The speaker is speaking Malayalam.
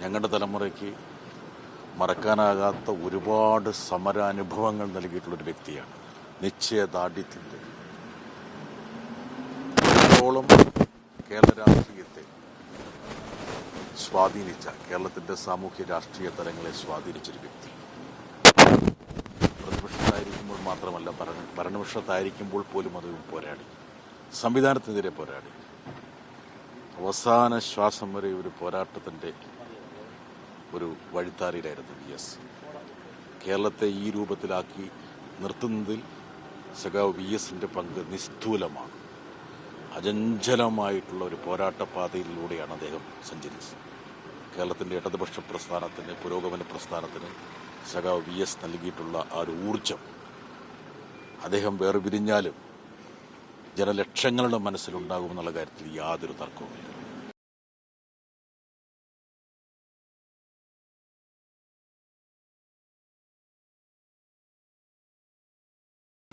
ഞങ്ങളുടെ തലമുറയ്ക്ക് മറക്കാനാകാത്ത ഒരുപാട് സമരാനുഭവങ്ങൾ നൽകിയിട്ടുള്ളൊരു വ്യക്തിയാണ്. നിശ്ചയദാർഢ്യത്തിന്റെ എത്രത്തോളം കേരള രാഷ്ട്രീയത്തെ സ്വാധീനിച്ച കേരളത്തിന്റെ സാമൂഹ്യ രാഷ്ട്രീയ തലങ്ങളെ സ്വാധീനിച്ചൊരു വ്യക്തി. പ്രതിപക്ഷത്തായിരിക്കുമ്പോൾ മാത്രമല്ല ഭരണ ഭരണപക്ഷത്തായിരിക്കുമ്പോൾ പോലും അത് പോരാടി. സംവിധാനത്തിനെതിരെ പോരാടി. അവസാന ശ്വാസം വരെ ഒരു പോരാട്ടത്തിന്റെ ഒരു വഴിത്താരിയിലായിരുന്നു വി എസ്. കേരളത്തെ ഈ രൂപത്തിലാക്കി നിർത്തുന്നതിൽ സഖാവ് വി എസിന്റെ പങ്ക് നിസ്തൂലമാണ്. അചഞ്ചലമായിട്ടുള്ള ഒരു പോരാട്ട പാതയിലൂടെയാണ് അദ്ദേഹം സഞ്ചരിച്ചത്. കേരളത്തിന്റെ ഇടതുപക്ഷ പ്രസ്ഥാനത്തിന് പുരോഗമന പ്രസ്ഥാനത്തിന് സഖാവ് വി എസ് നൽകിയിട്ടുള്ള ആ ഒരു ഊർജം അദ്ദേഹം വേർപിരിഞ്ഞാലും ജനലക്ഷങ്ങളുടെ മനസ്സിലുണ്ടാകുമെന്നുള്ള കാര്യത്തിൽ യാതൊരു തർക്കവുമില്ല.